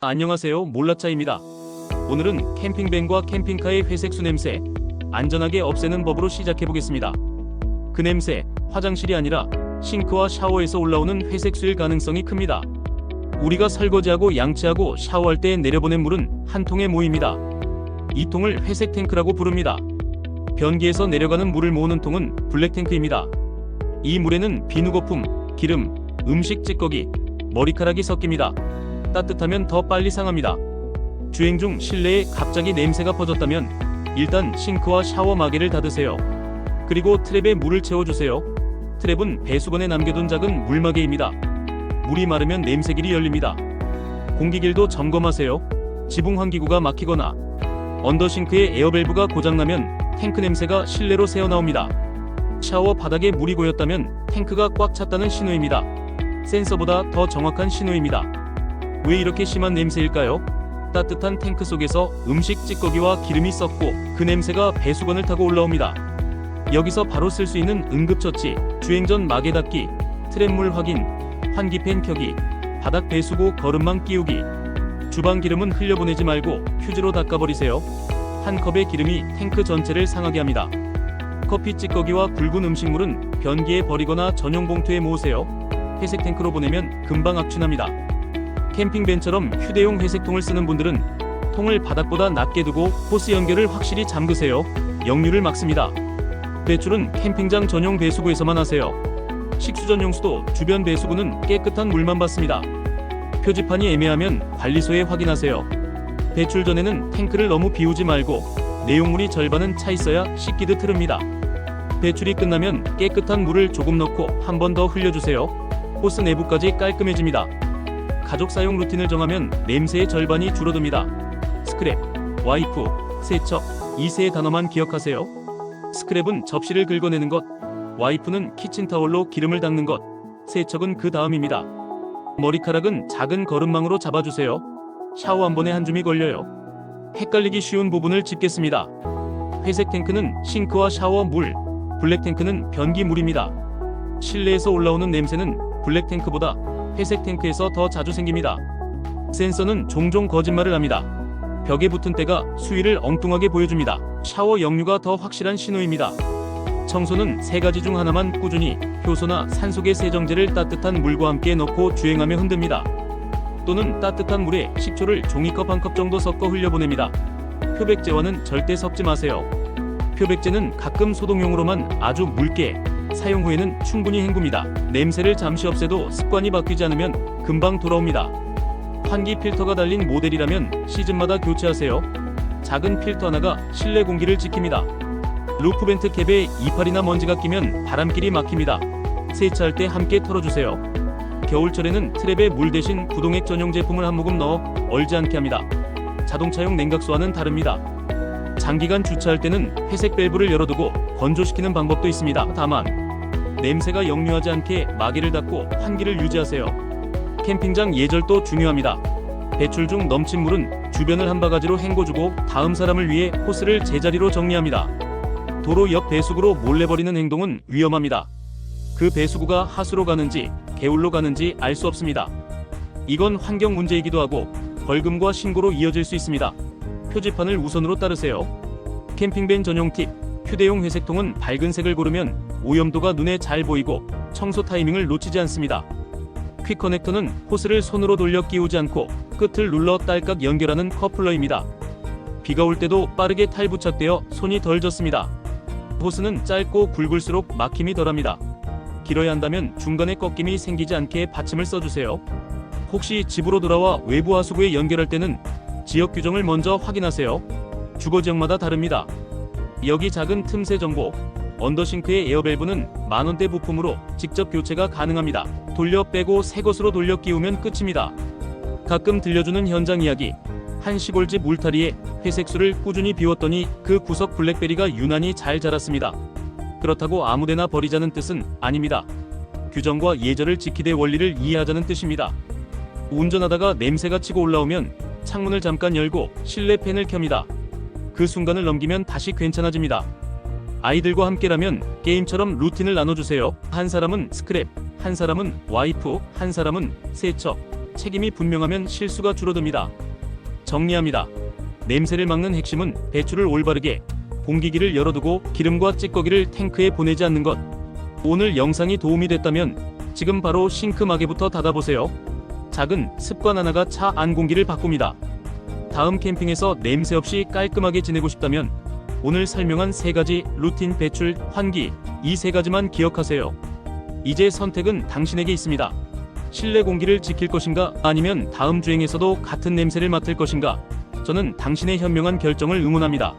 안녕하세요 몰라짜입니다. 오늘은 캠핑밴과 캠핑카의 회색수 냄새 안전하게 없애는 법으로 시작해보겠습니다. 그 냄새 화장실이 아니라 싱크와 샤워에서 올라오는 회색수일 가능성이 큽니다. 우리가 설거지하고 양치하고 샤워할 때 내려보낸 물은 한 통에 모입니다. 이 통을 회색 탱크라고 부릅니다. 변기에서 내려가는 물을 모으는 통은 블랙 탱크입니다. 이 물에는 비누 거품, 기름, 음식 찌꺼기, 머리카락이 섞입니다. 따뜻하면 더 빨리 상합니다. 주행 중 실내에 갑자기 냄새가 퍼졌다면 일단 싱크와 샤워 마개를 닫으세요. 그리고 트랩에 물을 채워주세요. 트랩은 배수건에 남겨둔 작은 물마개입니다. 물이 마르면 냄새길이 열립니다. 공기길도 점검하세요. 지붕 환기구가 막히거나 언더싱크의 에어밸브가 고장나면 탱크 냄새가 실내로 새어나옵니다. 샤워 바닥에 물이 고였다면 탱크가 꽉 찼다는 신호입니다. 센서보다 더 정확한 신호입니다. 왜 이렇게 심한 냄새일까요? 따뜻한 탱크 속에서 음식 찌꺼기와 기름이 썩고 그 냄새가 배수건을 타고 올라옵니다. 여기서 바로 쓸 수 있는 응급처치, 주행 전 마개 닫기, 트랩물 확인, 환기팬 켜기, 바닥 배수구 거름망 끼우기. 주방 기름은 흘려보내지 말고 휴지로 닦아버리세요. 한 컵의 기름이 탱크 전체를 상하게 합니다. 커피 찌꺼기와 굵은 음식물은 변기에 버리거나 전용 봉투에 모으세요. 회색 탱크로 보내면 금방 악취납니다. 캠핑밴처럼 휴대용 회색통을 쓰는 분들은 통을 바닥보다 낮게 두고 호스 연결을 확실히 잠그세요. 역류를 막습니다. 배출은 캠핑장 전용 배수구에서만 하세요. 식수 전용수도 주변 배수구는 깨끗한 물만 받습니다. 표지판이 애매하면 관리소에 확인하세요. 배출 전에는 탱크를 너무 비우지 말고 내용물이 절반은 차 있어야 씻기듯 흐릅니다. 배출이 끝나면 깨끗한 물을 조금 넣고 한 번 더 흘려주세요. 호스 내부까지 깔끔해집니다. 가족 사용 루틴을 정하면 냄새의 절반이 줄어듭니다. 스크랩, 와이프, 세척 이세 단어만 기억하세요. 스크랩은 접시를 긁어내는 것, 와이프는 키친타월로 기름을 닦는 것, 세척은 그 다음입니다. 머리카락은 작은 거름망으로 잡아주세요. 샤워 한 번에 한 줌이 걸려요. 헷갈리기 쉬운 부분을 짚겠습니다. 회색 탱크는 싱크와 샤워 물, 블랙 탱크는 변기 물입니다. 실내에서 올라오는 냄새는 블랙 탱크보다 회색 탱크에서 더 자주 생깁니다. 센서는 종종 거짓말을 합니다. 벽에 붙은 때가 수위를 엉뚱하게 보여줍니다. 샤워 역류가 더 확실한 신호입니다. 청소는 세 가지 중 하나만 꾸준히 효소나 산소계 세정제를 따뜻한 물과 함께 넣고 주행하며 흔듭니다. 또는 따뜻한 물에 식초를 종이컵 한 컵 정도 섞어 흘려보냅니다. 표백제와는 절대 섞지 마세요. 표백제는 가끔 소독용으로만 아주 묽게 사용 후에는 충분히 헹굽니다. 냄새를 잠시 없애도 습관이 바뀌지 않으면 금방 돌아옵니다. 환기 필터가 달린 모델이라면 시즌마다 교체하세요. 작은 필터 하나가 실내 공기를 지킵니다. 루프 벤트 캡에 이파리나 먼지가 끼면 바람길이 막힙니다. 세차할 때 함께 털어주세요. 겨울철에는 트랩에 물 대신 구동액 전용 제품을 한 모금 넣어 얼지 않게 합니다. 자동차용 냉각수와는 다릅니다. 장기간 주차할 때는 회색 밸브를 열어두고 건조시키는 방법도 있습니다. 다만 냄새가 역류하지 않게 마개를 닫고 환기를 유지하세요. 캠핑장 예절도 중요합니다. 배출 중 넘친 물은 주변을 한 바가지로 헹궈주고 다음 사람을 위해 호스를 제자리로 정리합니다. 도로 옆 배수구로 몰래 버리는 행동은 위험합니다. 그 배수구가 하수로 가는지 개울로 가는지 알 수 없습니다. 이건 환경 문제이기도 하고 벌금과 신고로 이어질 수 있습니다. 표지판을 우선으로 따르세요. 캠핑밴 전용 팁. 휴대용 회색통은 밝은 색을 고르면 오염도가 눈에 잘 보이고 청소 타이밍을 놓치지 않습니다. 퀵 커넥터는 호스를 손으로 돌려 끼우지 않고 끝을 눌러 딸깍 연결하는 커플러입니다. 비가 올 때도 빠르게 탈부착되어 손이 덜 젖습니다. 호스는 짧고 굵을수록 막힘이 덜합니다. 길어야 한다면 중간에 꺾임이 생기지 않게 받침을 써주세요. 혹시 집으로 돌아와 외부 하수구에 연결할 때는 지역 규정을 먼저 확인하세요. 주거 지역마다 다릅니다. 여기 작은 틈새 정보. 언더싱크의 에어밸브는 만원대 부품으로 직접 교체가 가능합니다. 돌려 빼고 새 것으로 돌려 끼우면 끝입니다. 가끔 들려주는 현장 이야기. 한 시골집 울타리에 회색수를 꾸준히 비웠더니 그 구석 블랙베리가 유난히 잘 자랐습니다. 그렇다고 아무데나 버리자는 뜻은 아닙니다. 규정과 예절을 지키되 원리를 이해하자는 뜻입니다. 운전하다가 냄새가 치고 올라오면 창문을 잠깐 열고 실내 팬을 켭니다. 그 순간을 넘기면 다시 괜찮아집니다. 아이들과 함께라면 게임처럼 루틴을 나눠주세요. 한 사람은 스크랩, 한 사람은 와이프, 한 사람은 세척. 책임이 분명하면 실수가 줄어듭니다. 정리합니다. 냄새를 막는 핵심은 배출을 올바르게 공기기를 열어두고 기름과 찌꺼기를 탱크에 보내지 않는 것. 오늘 영상이 도움이 됐다면 지금 바로 싱크 마개부터 닫아보세요. 작은 습관 하나가 차 안 공기를 바꿉니다. 다음 캠핑에서 냄새 없이 깔끔하게 지내고 싶다면 오늘 설명한 세 가지 루틴 배출, 환기 이 세 가지만 기억하세요. 이제 선택은 당신에게 있습니다. 실내 공기를 지킬 것인가 아니면 다음 주행에서도 같은 냄새를 맡을 것인가 저는 당신의 현명한 결정을 응원합니다.